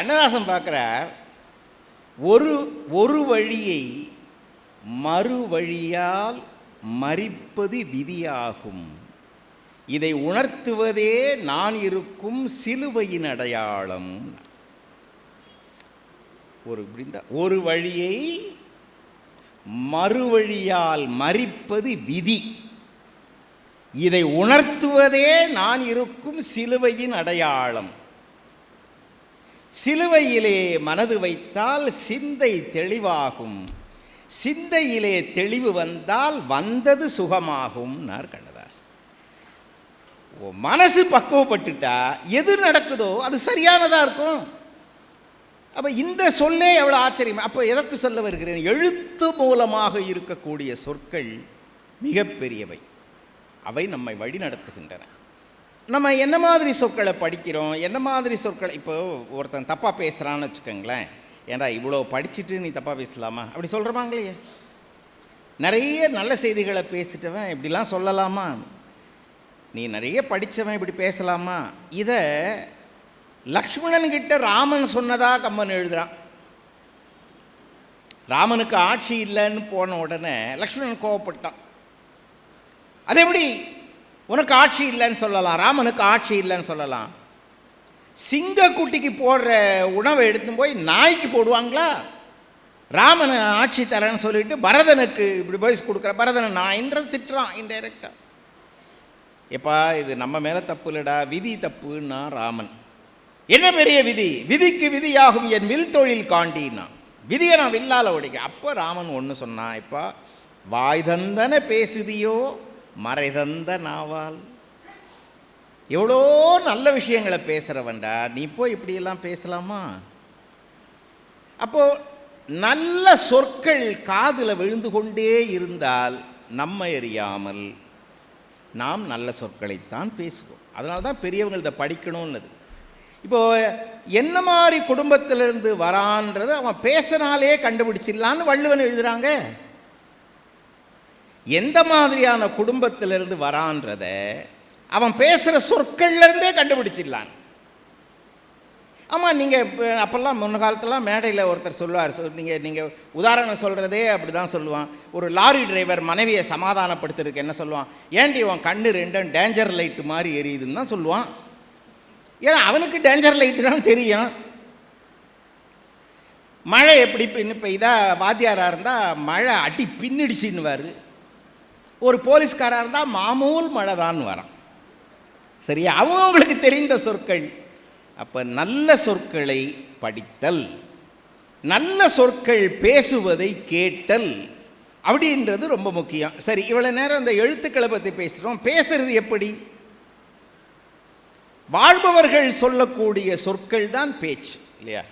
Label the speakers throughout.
Speaker 1: கண்ணதாசன் பார்க்குறார் ஒரு ஒரு வழியை மறு வழியால் மறிப்பது விதியாகும். இதை உணர்த்துவதே நான் இருக்கும் சிலுவையின் அடையாளம். ஒரு ஒரு வழியை மறுவழியால் மறிப்பது விதி. இதை உணர்த்துவதே நான் இருக்கும் சிலுவையின் அடையாளம். சிலுவையிலே மனது வைத்தால் சிந்தை தெளிவாகும். சிந்தையிலே தெளிவு வந்தால் வந்தது சுகமாகும் கண்ணதாசன். மனசு பக்குவப்பட்டுட்டா எது நடக்குதோ அது சரியானதாக இருக்கும். அப்போ இந்த சொல்லே எவ்வளோ ஆச்சரியம். அப்போ எதற்கு சொல்ல வருகிறேன்? எழுத்து மூலமாக இருக்கக்கூடிய சொற்கள் மிகப்பெரியவை. அவை நம்மை வழி நடத்துகின்றன நம்ம என்ன மாதிரி சொற்களை படிக்கிறோம்? என்ன மாதிரி சொற்களை இப்போ ஒருத்தன் தப்பாக பேசுகிறான்னு வச்சுக்கோங்களேன். ஏன்டா இவ்வளோ படிச்சுட்டு நீ தப்பாக பேசலாமா? அப்படி சொல்கிறப்பாங்களே நிறைய நல்ல செய்திகளை பேசிட்டவன் இப்படிலாம் சொல்லலாமா? நீ நிறைய படித்தவன் இப்படி பேசலாமா? இதை லக்ஷ்மணன்கிட்ட ராமன் சொன்னதா கம்மன் எழுதுகிறான் ராமனுக்கு ஆட்சி இல்லைன்னு போன உடனே லக்ஷ்மணன் கோவப்பட்டான். அது எப்படி உனக்கு ஆட்சி இல்லைன்னு சொல்லலாம். ராமனுக்கு ஆட்சி இல்லைன்னு சொல்லலாம். சிங்கக்குட்டிக்கு போடுற உணவை எடுத்து போய் நாய்க்கு போடுவாங்களா? ராமன் ஆட்சி தரேன்னு சொல்லிட்டு பரதனுக்கு இப்படி போய் கொடுக்குற பரதனை நாயின்றது திட்டுறான் இன்டைரக்டாக எப்பா இது நம்ம மேலே தப்பு இல்லைடா விதி தப்புன்னா ராமன். என்ன பெரிய விதி? விதிக்கு விதியாகும் என் வில் தொழில் காண்டின்னா விதியை நான் வில்லால ஒடிக்க அப்போ ராமன் ஒன்று சொன்னான் இப்போ வாய் தந்தன பேசுதியோ மறைதந்த நாவால். எவ்வளோ நல்ல விஷயங்களை பேசுகிறவன்டா நீ போய் இப்படியெல்லாம் பேசலாமா? அப்போ நல்ல சொற்கள் காதில் விழுந்து கொண்டே இருந்தால் நம்ம அறியாமல் நாம் நல்ல சொற்களைத்தான் பேசுவோம். அதனால தான் பெரியவங்க இதை படிக்கணும்னது. இப்போது என்ன மாதிரி குடும்பத்திலிருந்து வரான்றது அவன் பேசினாலே கண்டுபிடிச்சிடலான்னு வள்ளுவன் எழுதுகிறாங்க எந்த மாதிரியான குடும்பத்திலிருந்து வரான்றத அவன் பேசுகிற சொற்கள்லேருந்தே கண்டுபிடிச்சிடலான் ஆமாம் நீங்கள் இப்போ அப்போல்லாம் முன்ன காலத்தெல்லாம் மேடையில் ஒருத்தர் சொல்லுவார் சொல் நீங்கள் நீங்கள் உதாரணம் சொல்கிறதே அப்படி தான் சொல்லுவான். ஒரு லாரி டிரைவர் மனைவியை சமாதானப்படுத்துறதுக்கு என்ன சொல்லுவான்? ஏன்டி உன் கண்ணு ரெண்டும் டேஞ்சர் லைட்டு மாதிரி எரியுதுன்னு தான் சொல்லுவான். ஏன்னா அவனுக்கு டேஞ்சர் லைட்டு தான் தெரியும். மழை எப்படி பின்னு பெய்தா வாத்தியாராக இருந்தால் மழை அடி பின்னிடுச்சின்னுவார். ஒரு போலீஸ்காராக இருந்தால் மாமூல் மழை தான் வரான் சரியா? அவங்களுக்கு தெரிந்த சொற்கள். அப்போ நல்ல சொற்களை படித்தல். நல்ல சொற்கள் பேசுவதை கேட்டல் அப்படின்றது ரொம்ப முக்கியம். சரி இவ்வளோ நேரம் இந்த எழுத்துக்களை பற்றி பேசுகிறோம் பேசுறது எப்படி? வாழ்பவர்கள் சொல்லக்கூடிய சொற்கள் தான் பேச்சு இல்லையா?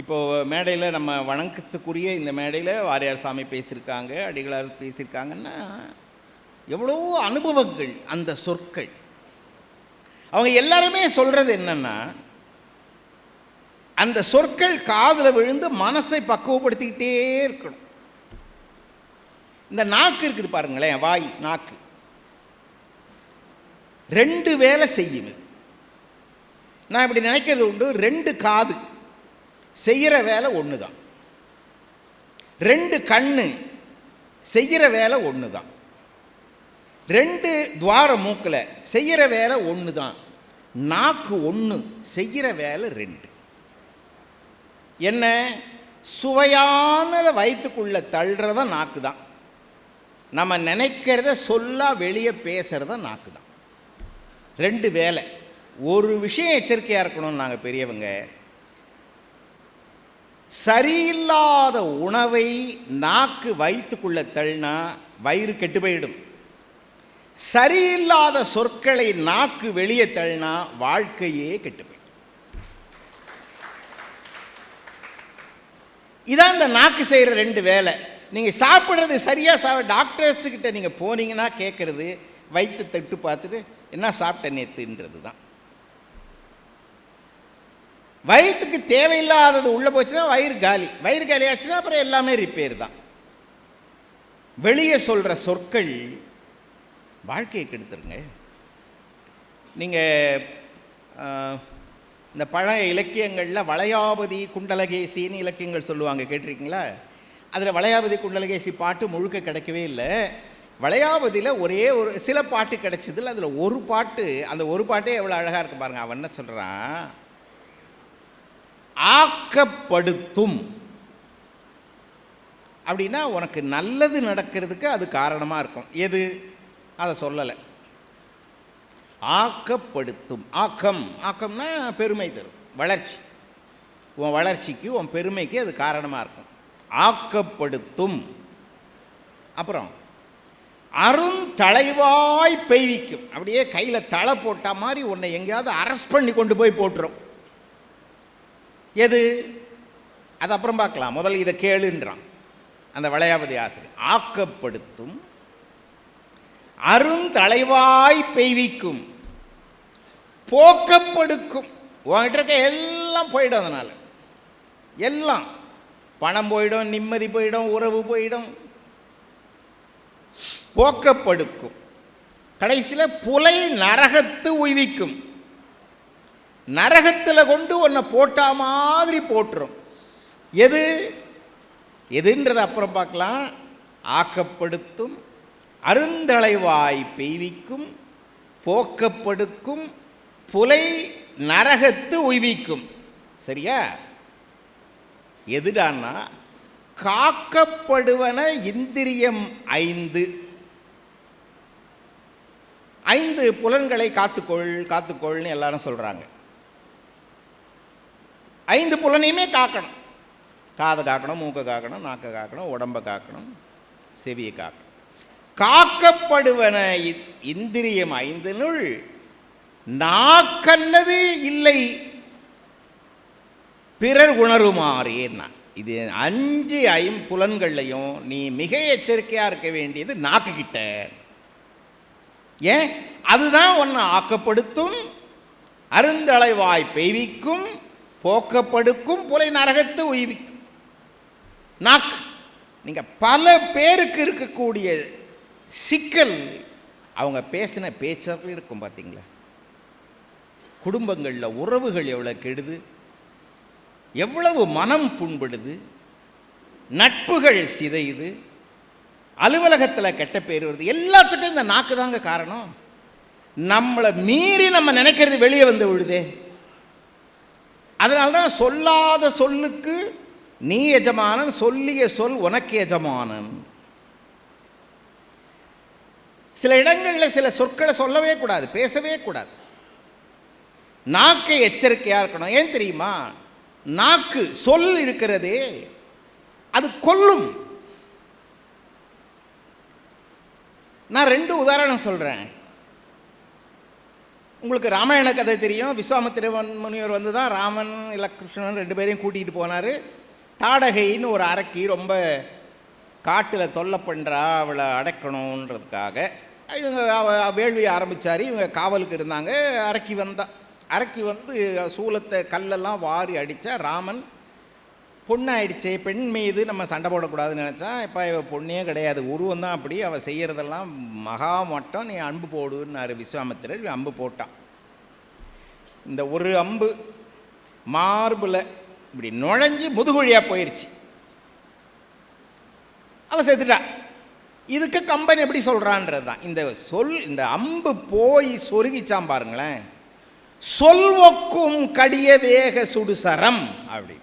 Speaker 1: இப்போது மேடையில் நம்ம வணக்கத்துக்குரிய இந்த மேடையில் வாரியார் சாமி பேசியிருக்காங்க அடிகளார் பேசியிருக்காங்கன்னா எவ்வளோ அனுபவங்கள் அந்த சொற்கள். அவங்க எல்லாருமே சொல்கிறது என்னென்னா அந்த சொற்கள் காதில் விழுந்து மனசை பக்குவப்படுத்திக்கிட்டே இருக்கணும். இந்த நாக்கு இருக்குது பாருங்களேன் வாய் நாக்கு. ரெண்டு வேலை செய்யும் இது. நான் இப்படி நினைக்கிறது உண்டு ரெண்டு காது. செய்கிற வேலை ஒன்று தான் ரெண்டு கண்ணு செய்கிற வேலை ஒன்று தான் ரெண்டு துவார மூக்கில் செய்கிற வேலை ஒன்று தான் நாக்கு ஒன்று செய்கிற வேலை ரெண்டு. என்ன? சுவையானதை வயிற்றுக்குள்ளே தள்ளுறத நாக்கு தான் நம்ம நினைக்கிறத சொல்லா வெளியே பேசுகிறத நாக்கு தான் ரெண்டு வேலை. ஒரு விஷயம் எச்சரிக்கையாக இருக்கணும்னு நாங்கள் பெரியவங்க சரியில்லாத உணவை நாக்கு வயிற்றுக்குள்ளே தள்ளினா வயிறு கெட்டு போயிடும். சரியில்லாத சொற்களை நாக்கு வெளியே தள்ளினா வாழ்க்கையே கெட்டு போயிடும். இதான் இந்த நாக்கு செய்கிற ரெண்டு வேலை. நீங்கள் சாப்பிட்றது சரியாக சா டாக்டர்ஸுக்கிட்ட நீங்கள் போனீங்கன்னா கேட்குறது வயிற்று தட்டு பார்த்துட்டு என்ன சாப்பிட்ட நேற்றுன்றது தான். வயிற்றுக்கு தேவையில்லாதது உள்ளே போச்சுன்னா வயிறு காலி. வயிறு காலி ஆச்சுன்னா அப்புறம் எல்லாமே ரிப்பேர் தான். வெளியே சொல்கிற சொற்கள் வாழ்க்கையை கெடுத்துருங்க. நீங்கள் இந்த பழைய இலக்கியங்களில் வளையாபதி குண்டலகேசின்னு இலக்கியங்கள் சொல்லுவாங்க கேட்டிருக்கீங்களா? அதில் வளையாபதி குண்டலகேசி பாட்டு முழுக்க கிடைக்கவே இல்லை. வளையாபதியில் ஒரே ஒரு சில பாட்டு கிடைச்சதில் அதில் ஒரு பாட்டு அந்த ஒரு பாட்டே எவ்வளோ அழகாக இருக்கு பாருங்கள் அவன் என்ன சொல்கிறான் ஆக்கப்படுத்தும். அப்படின்னா உனக்கு நல்லது நடக்கிறதுக்கு அது காரணமாக இருக்கும். எது? அதை சொல்லலை. ஆக்கப்படுத்தும். ஆக்கம். ஆக்கம்னா பெருமை தரும். வளர்ச்சி. உன் வளர்ச்சிக்கு உன் பெருமைக்கு அது காரணமாக இருக்கும். ஆக்கப்படுத்தும். அப்புறம் அருந்தலைவாய் பெய்விக்கும். அப்படியே கையில் தலை போட்டால் மாதிரி உன்னை எங்கேயாவது அரெஸ்ட் பண்ணி கொண்டு போய் போட்டுரும். எது? அது அப்புறம் பார்க்கலாம். முதல்ல இதை கேளுன்றான். அந்த வளையாபதி ஆசிரியர். ஆக்கப்படுத்தும் அருந்தலைவாய் பெய்விக்கும் போக்கப்படுக்கும். உங்ககிட்ட இருக்க எல்லாம் போயிடும் அதனால். எல்லாம். பணம் போயிடும் நிம்மதி போயிடும் உறவு போயிடும். போக்கப்படுக்கும். கடைசியில் புலை நரகத்து உய்விக்கும். நரகத்தில் கொண்டு உன்னை போட்டா மாதிரி போட்டுரும். எது? எதுன்றதை அப்புறம் பார்க்கலாம். ஆக்கப்படுத்தும் அருந்தளைவாய் பெய்விக்கும் போக்கப்படுக்கும் புலை நரகத்து உய்விக்கும். சரியா? எதுடான்னா காக்கப்படுவன இந்திரியம் ஐந்து. ஐந்து புலன்களை காத்துக்கொள் காத்துக்கொள்னு எல்லாரும் சொல்கிறாங்க ஐந்து புலனையுமே காக்கணும். காதை காக்கணும் மூக்கை காக்கணும் நாக்கை காக்கணும் உடம்பை காக்கணும் செவியை காக்கணும். காக்கப்படுவன இ- இந்திரியம் ஐந்தினுள் நாக்கல்லது இல்லை. பிறர் உணருமாறேன்னா இது அஞ்சு ஐம்புலன்கள்லையும் நீ மிக எச்சரிக்கையாக இருக்க வேண்டியது நாக்கு கிட்ட ஏன்? அதுதான் ஒன்று ஆக்கப்படுத்தும் அருந்தளைவாய் பெய்விக்கும் போக்கப்படுக்கும் புலை நரகத்து உய்விக்கும். நாக்கு நீங்கள் பல பேருக்கு இருக்கக்கூடிய சிக்கல் அவங்க பேசின பேச்சாக இருக்கும் பார்த்தீங்களா குடும்பங்களில் உறவுகள் எவ்வளோ கெடுது? எவ்வளவு மனம் புண்படுது? நட்புகள் சிதையுது? அலுவலகத்தில் கெட்ட பேர் வருது? எல்லாத்துக்கும் இந்த நாக்கு தாங்க காரணம். நம்மளை மீறி நம்ம நினைக்கிறது வெளியே வந்து விழுதே. அதனால தான் சொல்லாத சொல்லுக்கு நீ எஜமானன் சொல்லிய சொல் உனக்கு எஜமானன். சில இடங்களில் சில சொற்களை சொல்லவே கூடாது பேசவே கூடாது. நாக்கை எச்சரிக்கையாக இருக்கணும். ஏன் தெரியுமா? நாக்கு சொல் இருக்கிறதே அது கொல்லும். நான் ரெண்டு உதாரணம் சொல்கிறேன் உங்களுக்கு ராமாயண கதை தெரியும். விஸ்வாமித்திரவன் முனிவர் வந்து தான் ராமன் இல்லை கிருஷ்ணன் ரெண்டு பேரையும் கூட்டிகிட்டு போனார். தாடகைன்னு ஒரு அரக்கி ரொம்ப காட்டில் தொல்லை பண்ணுறா அவளை அடைக்கணுன்றதுக்காக. இவங்க வேள்வியை ஆரம்பித்தார் இவங்க காவலுக்கு இருந்தாங்க. அரக்கி வந்தா அரக்கி வந்து சூலத்தை கல்லெல்லாம் வாரி அடித்தா ராமன் பொண்ணாயிடுச்சே. பெண் மீது நம்ம சண்டை போடக்கூடாதுன்னு நினச்சா இப்போ இவள் பொண்ணே கிடையாது. உருவம் தான் அப்படி. அவள் செய்கிறதெல்லாம் மகா மட்டம் நீ அன்பு போடுன்னாரு விஸ்வாமித்திரர். அன்பு போட்டான். இந்த ஒரு அம்பு மார்பில் இப்படி நுழைஞ்சு முதுகுழியாக போயிடுச்சு அவன் செத்துட்டா. இதுக்கு கம்பன் எப்படி சொல்கிறான்றது தான். இந்த சொல் இந்த அம்பு போய் சொருகிச்சான் பாருங்களேன். சொல்வொக்கும் கடிய வேக சுடுசரம் அப்படி.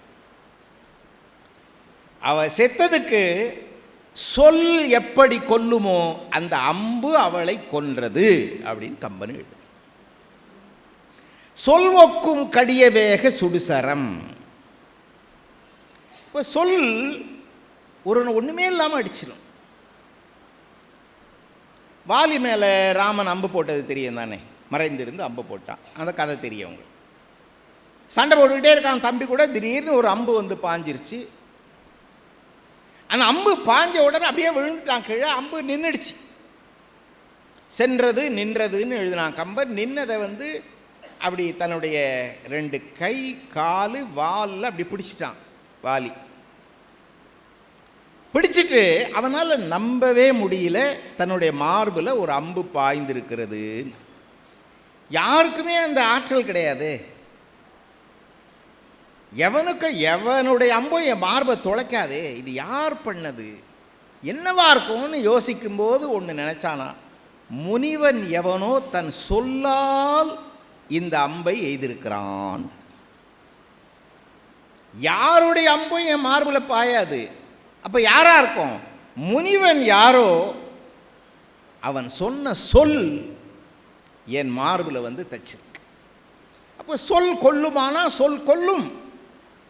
Speaker 1: அவ செத்ததுக்கு சொல் எப்படி கொல்லுமோ அந்த அம்பு அவளை கொன்றது அப்படின்னு கம்பன் எழுது சொல்வொக்கும் கடிய வேக சுடுசரம். இப்போ சொல் ஒரு ஒன்றுமே இல்லாமல் அடிச்சிடும் வாலி மேலே ராமன் அம்பு போட்டது தெரியும் தானே? மறைந்திருந்து அம்பு போட்டான். அந்த கதை தெரியும் உங்களுக்கு. சண்டை போட்டுக்கிட்டே இருக்கான் தம்பி கூட திடீர்னு ஒரு அம்பு வந்து பாஞ்சிருச்சு. அந்த அம்பு பாஞ்ச உடனே அப்படியே விழுந்துட்டான் கீழே அம்பு நின்றுடுச்சு சென்றது நின்றதுன்னு எழுதினான் கம்பர். நின்னதை வந்து அப்படி தன்னுடைய ரெண்டு கை காலு வாலில் அப்படி பிடிச்சிட்டான் வாலி. பிடிச்சிட்டு அவனால் நம்பவே முடியல தன்னுடைய மார்பில் ஒரு அம்பு பாய்ந்திருக்கிறது. யாருக்குமே அந்த ஆற்றல் கிடையாது. எவனுக்கு எவனுடைய அம்பும் என் மார்பை தொலைக்காது இது யார் பண்ணது? என்னவா இருக்கும்னு யோசிக்கும்போது ஒன்று நினச்சானா முனிவன் எவனோ தன் சொல்லால் இந்த அம்பை எய்திருக்கிறான். யாருடைய அம்பும் என் மார்பில் பாயாது. அப்போ யாராக இருக்கும்? முனிவன் யாரோ அவன் சொன்ன சொல் என் மார்பில் வந்து தச்சிருக்கு. அப்போ சொல் கொல்லுமானா? சொல் கொல்லும்.